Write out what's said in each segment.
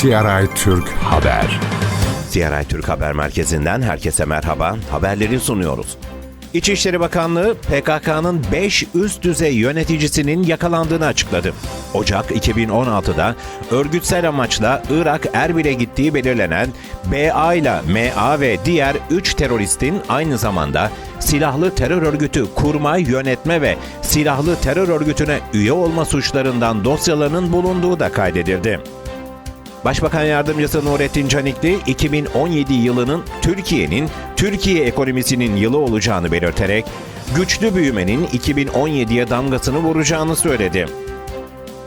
CRI Türk Haber. CRI Türk Haber Merkezi'nden herkese merhaba. Haberleri sunuyoruz. İçişleri Bakanlığı PKK'nın 5 üst düzey yöneticisinin yakalandığını açıkladı. Ocak 2016'da örgütsel amaçla Irak Erbil'e gittiği belirlenen BA ile MA ve diğer 3 teröristin aynı zamanda silahlı terör örgütü kurma, yönetme ve silahlı terör örgütüne üye olma suçlarından dosyalarının bulunduğu da kaydedildi. Başbakan Yardımcısı Nurettin Canikli 2017 yılının Türkiye'nin Türkiye ekonomisinin yılı olacağını belirterek güçlü büyümenin 2017'ye damgasını vuracağını söyledi.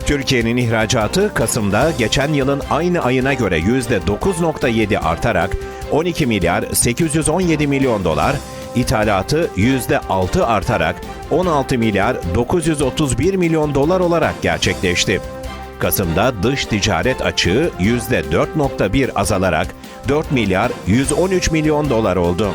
Türkiye'nin ihracatı Kasım'da geçen yılın aynı ayına göre %9.7 artarak 12 milyar 817 milyon dolar, ithalatı %6 artarak 16 milyar 931 milyon dolar olarak gerçekleşti. Kasım'da dış ticaret açığı %4.1 azalarak 4 milyar 113 milyon dolar oldu.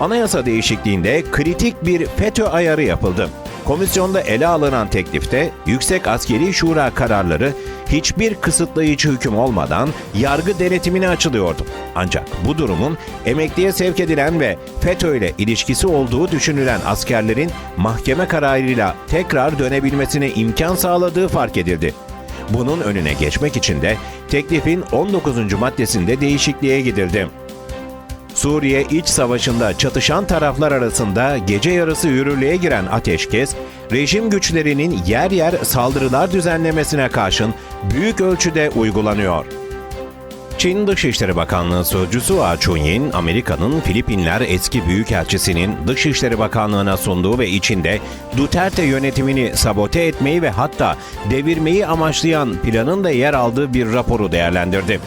Anayasa değişikliğinde kritik bir FETÖ ayarı yapıldı. Komisyonda ele alınan teklifte Yüksek Askeri Şura kararları hiçbir kısıtlayıcı hüküm olmadan yargı denetimine açılıyordu. Ancak bu durumun emekliye sevk edilen ve FETÖ ile ilişkisi olduğu düşünülen askerlerin mahkeme kararıyla tekrar dönebilmesine imkan sağladığı fark edildi. Bunun önüne geçmek için de teklifin 19. maddesinde değişikliğe gidildi. Suriye iç savaşında çatışan taraflar arasında gece yarısı yürürlüğe giren ateşkes, rejim güçlerinin yer yer saldırılar düzenlemesine karşın büyük ölçüde uygulanıyor. Çin Dışişleri Bakanlığı Sözcüsü Ah Chun-yin, Amerika'nın Filipinler eski büyükelçisinin Dışişleri Bakanlığı'na sunduğu ve içinde Duterte yönetimini sabote etmeyi ve hatta devirmeyi amaçlayan planın da yer aldığı bir raporu değerlendirdi.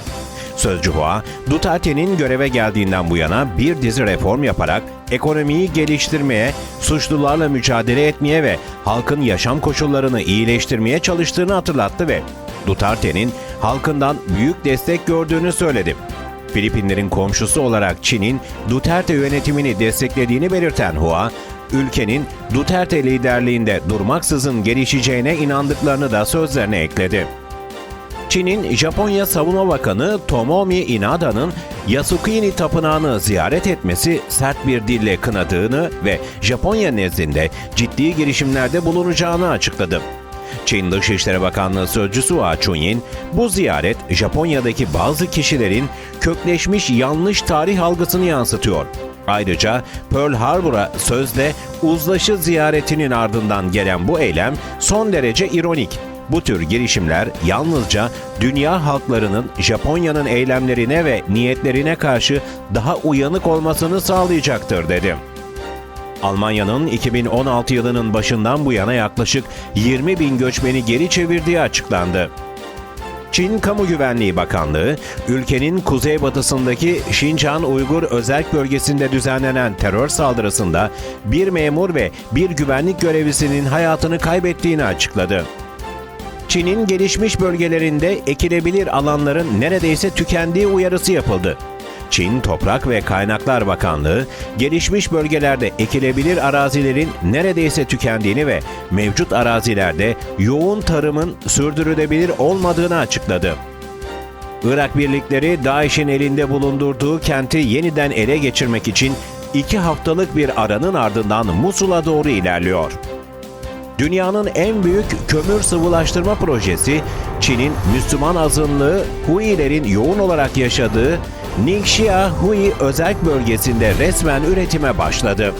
Sözcü Hua, Duterte'nin göreve geldiğinden bu yana bir dizi reform yaparak ekonomiyi geliştirmeye, suçlularla mücadele etmeye ve halkın yaşam koşullarını iyileştirmeye çalıştığını hatırlattı ve Duterte'nin halkından büyük destek gördüğünü söyledi. Filipinlerin komşusu olarak Çin'in Duterte yönetimini desteklediğini belirten Hua, ülkenin Duterte liderliğinde durmaksızın gelişeceğine inandıklarını da sözlerine ekledi. Çin'in Japonya Savunma Bakanı Tomomi Inada'nın Yasukuni Tapınağı'nı ziyaret etmesi sert bir dille kınadığını ve Japonya nezdinde ciddi girişimlerde bulunacağını açıkladı. Çin Dışişleri Bakanlığı Sözcüsü Ah Chun-yin, bu ziyaret Japonya'daki bazı kişilerin kökleşmiş yanlış tarih algısını yansıtıyor. Ayrıca Pearl Harbor'a sözde uzlaşı ziyaretinin ardından gelen bu eylem son derece ironik. Bu tür girişimler yalnızca dünya halklarının Japonya'nın eylemlerine ve niyetlerine karşı daha uyanık olmasını sağlayacaktır dedi. Almanya'nın 2016 yılının başından bu yana yaklaşık 20 bin göçmeni geri çevirdiği açıklandı. Çin Kamu Güvenliği Bakanlığı, ülkenin kuzeybatısındaki Şincan Uygur Özerk Bölgesi'nde düzenlenen terör saldırısında bir memur ve bir güvenlik görevlisinin hayatını kaybettiğini açıkladı. Çin'in gelişmiş bölgelerinde ekilebilir alanların neredeyse tükendiği uyarısı yapıldı. Çin Toprak ve Kaynaklar Bakanlığı, gelişmiş bölgelerde ekilebilir arazilerin neredeyse tükendiğini ve mevcut arazilerde yoğun tarımın sürdürülebilir olmadığını açıkladı. Irak birlikleri DAEŞ'in elinde bulundurduğu kenti yeniden ele geçirmek için iki haftalık bir aranın ardından Musul'a doğru ilerliyor. Dünyanın en büyük kömür sıvılaştırma projesi, Çin'in Müslüman azınlığı Huilerin yoğun olarak yaşadığı Ningxia Hui özel bölgesinde resmen üretime başladı.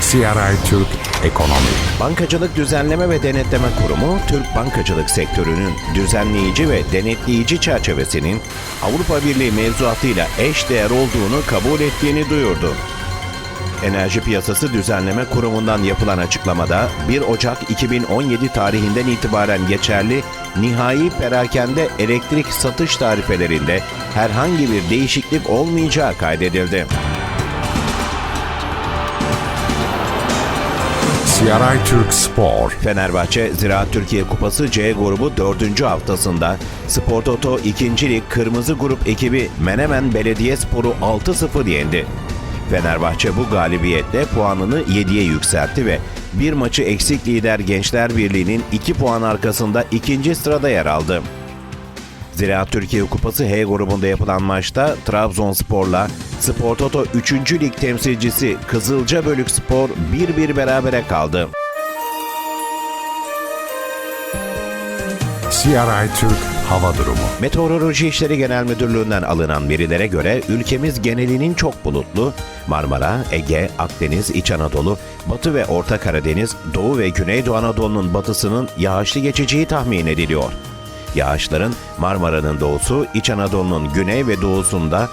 CRI Türk Ekonomi. Bankacılık Düzenleme ve Denetleme Kurumu, Türk bankacılık sektörünün düzenleyici ve denetleyici çerçevesinin Avrupa Birliği mevzuatıyla eş değer olduğunu kabul ettiğini duyurdu. Enerji Piyasası Düzenleme Kurumu'ndan yapılan açıklamada 1 Ocak 2017 tarihinden itibaren geçerli nihai perakende elektrik satış tarifelerinde herhangi bir değişiklik olmayacağı kaydedildi. CRI Türk Spor. Fenerbahçe Ziraat Türkiye Kupası C grubu 4. haftasında Spor Toto 2. Lig Kırmızı Grup ekibi Menemen Belediyespor'u 6-0 yendi. Fenerbahçe bu galibiyetle puanını 7'ye yükseltti ve bir maçı eksik lider Gençler Birliği'nin 2 puan arkasında ikinci sırada yer aldı. Ziraat Türkiye Kupası H grubunda yapılan maçta Trabzonspor'la Spor Toto 3. Lig temsilcisi Kızılca Bölük Spor 1-1 berabere kaldı. CRI Türk Hava Durumu Meteoroloji İşleri Genel Müdürlüğü'nden alınan verilere göre ülkemiz genelinin çok bulutlu, Marmara, Ege, Akdeniz, İç Anadolu, Batı ve Orta Karadeniz, Doğu ve Güneydoğu Anadolu'nun batısının yağışlı geçeceği tahmin ediliyor. Yağışların Marmara'nın doğusu, İç Anadolu'nun güney ve doğusunda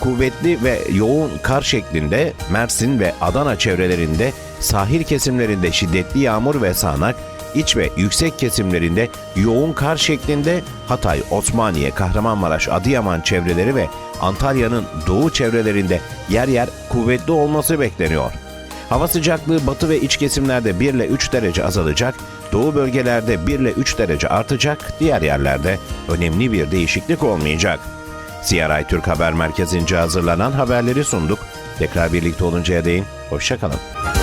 kuvvetli ve yoğun kar şeklinde Mersin ve Adana çevrelerinde sahil kesimlerinde şiddetli yağmur ve sağanak, iç ve yüksek kesimlerinde yoğun kar şeklinde Hatay, Osmaniye, Kahramanmaraş, Adıyaman çevreleri ve Antalya'nın doğu çevrelerinde yer yer kuvvetli olması bekleniyor. Hava sıcaklığı batı ve iç kesimlerde 1 ile 3 derece azalacak, doğu bölgelerde 1 ile 3 derece artacak, diğer yerlerde önemli bir değişiklik olmayacak. CRI Türk Haber Merkezi'nce hazırlanan haberleri sunduk. Tekrar birlikte oluncaya değin, hoşçakalın.